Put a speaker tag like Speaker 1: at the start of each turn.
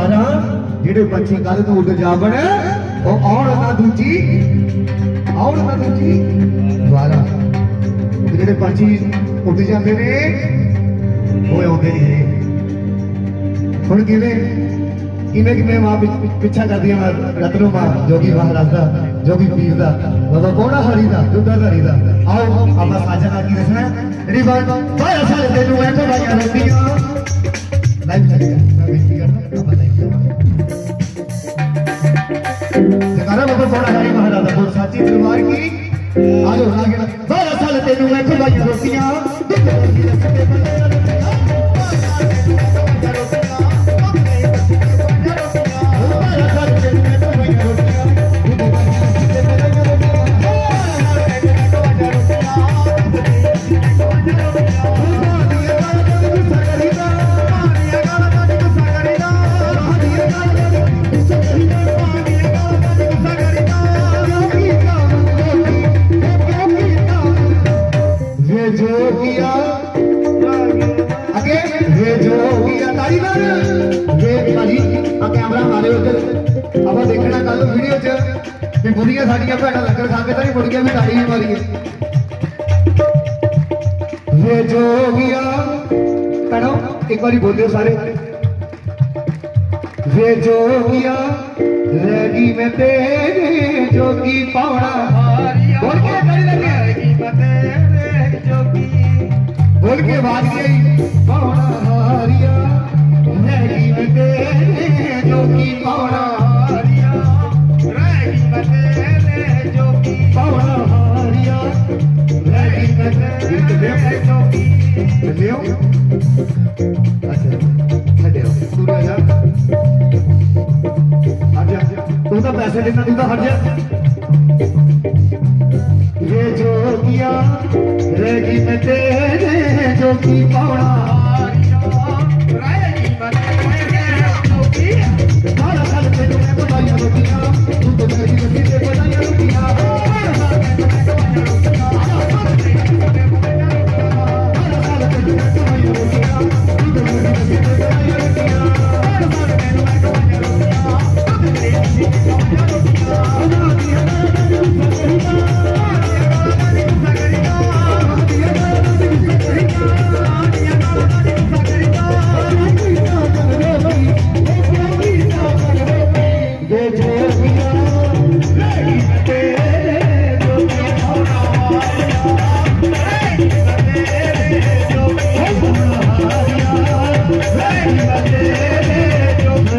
Speaker 1: ਦੁਬਾਰਾ ਜਿਹੜੇ ਪੰਛੀ ਕੱਲ ਤੋਂ ਉੱਡ ਜਾਵਣ, ਉਹ ਆਉਣ ਨਾ ਦੂਜੀ, ਆਉਣ ਨਾ ਦੂਜੀ ਦੁਬਾਰਾ ਜਿਹੜੇ ਪੰਛੀ ਉੱਡ ਜਾਂਦੇ ਨੇ, ਉਹ ਆਉਂਦੇ ਨਹੀਂ ਹੁਣ ਕਿਵੇਂ? ਕਿਵੇਂ ਕਿਵੇਂ ਮਾਂ ਪਿੱਛਾ ਕਰਦੀਆਂ ਮਾਂ ਰਤਨੋ ਮਾਂ, ਜੋਗੀ ਮਹਾਰਾਜ ਦਾ ਜੋਗੀ ਪੀਰ ਦਾ, ਬਾਬਾ ਕੋਣਾ ਹਰੀ ਦਾ, ਦੁੱਧਾ ਧਰੀ ਦਾ। ਆਓ, ਆਪਾਂ ਸਾਜਣਾ ਕੀ ਦੱਸਣਾ? ਜਿਹੜੀ ਬਾਇਆ ਸਾਰੇ ਤੈਨੂੰ ਐ ਭਾਈਆਂ ਰੋਟੀਆਂ ਲਾਈਵ ਚੱਲ ਗਿਆ ਮੈਂ ਬੇਨਤੀ ਕਰਦਾ ਆਪਾਂ ਲਾਈਵ ਜਕਾਰਾ ਬਾਬਾ ਕੋਣਾ ਹਰੀ ਮਹਾਰਾਜ ਦਾ ਬੋਲ ਸਾਚੀ ਦਰਬਾਰ ਕੀ ਆਜੋ ਆਗੇ ਬਾਇਆ ਸਾਰੇ ਤੈਨੂੰ ਐ ਭਾਈਆਂ ਰੋਟੀਆਂ जोगिया अगे वे जोगिया तारी ਨਾਲ ਵੇ ਭਾਜੀ ਆ ਕੈਮਰਾ ਮਾਰੇ ਉਧਰ ਆਪਾਂ ਦੇਖਣਾ ਕੱਲ ਵੀਡੀਓ 'ਚ ਵੀ ਬੁੜੀਆਂ ਸਾਡੀਆਂ ਭੈਣਾਂ ਲੱਗਣ ਖਾਂਗੇ ਤਾਂ ਨਹੀਂ ਬੁੜੀਆਂ ਵੀ ਤਾੜੀ ਵੀ ਮਾਰੀਏ ਵੇ ਜੋਗੀਆ ਕਹੋ ਇੱਕ ਵਾਰੀ ਬੋਲਿਓ ਸਾਰੇ ਵੇ ਜੋਗੀਆ ਰੈਡੀ ਮੈਂ ਤੇਰੇ ਜੋਗੀ ਪਾਉਣਾ ਬੋਲ ਬੋਲ ਕੇ ਆਵਾਜ਼ ਗਈ ਪਾਉਣਾ ਹਾਰੀਆ ਰੈਡੀ ਮੈਂ ਤੇਰੇ ਜੋਗੀ ਪਾਉਣਾ ਪਾਉਣਾ ਹਾਰੀਆ। ਰੈਡੀ ਮੈਂ ਤੇਰੇ ਚੱਲਿਓ ਅੱਛਾ ਛੱਡਿਓ ਤੂੰ ਰਹਿ ਜਾ। ਤੂੰ ਤਾਂ ਪੈਸੇ ਦੇਣਾ ਤੂੰ ਤਾਂ ਹਟ ਜਾ। ਇਹ ਜੋਗੀਆ, ਰਹਿ ਗਈ ਮੈਂ की कौड़ा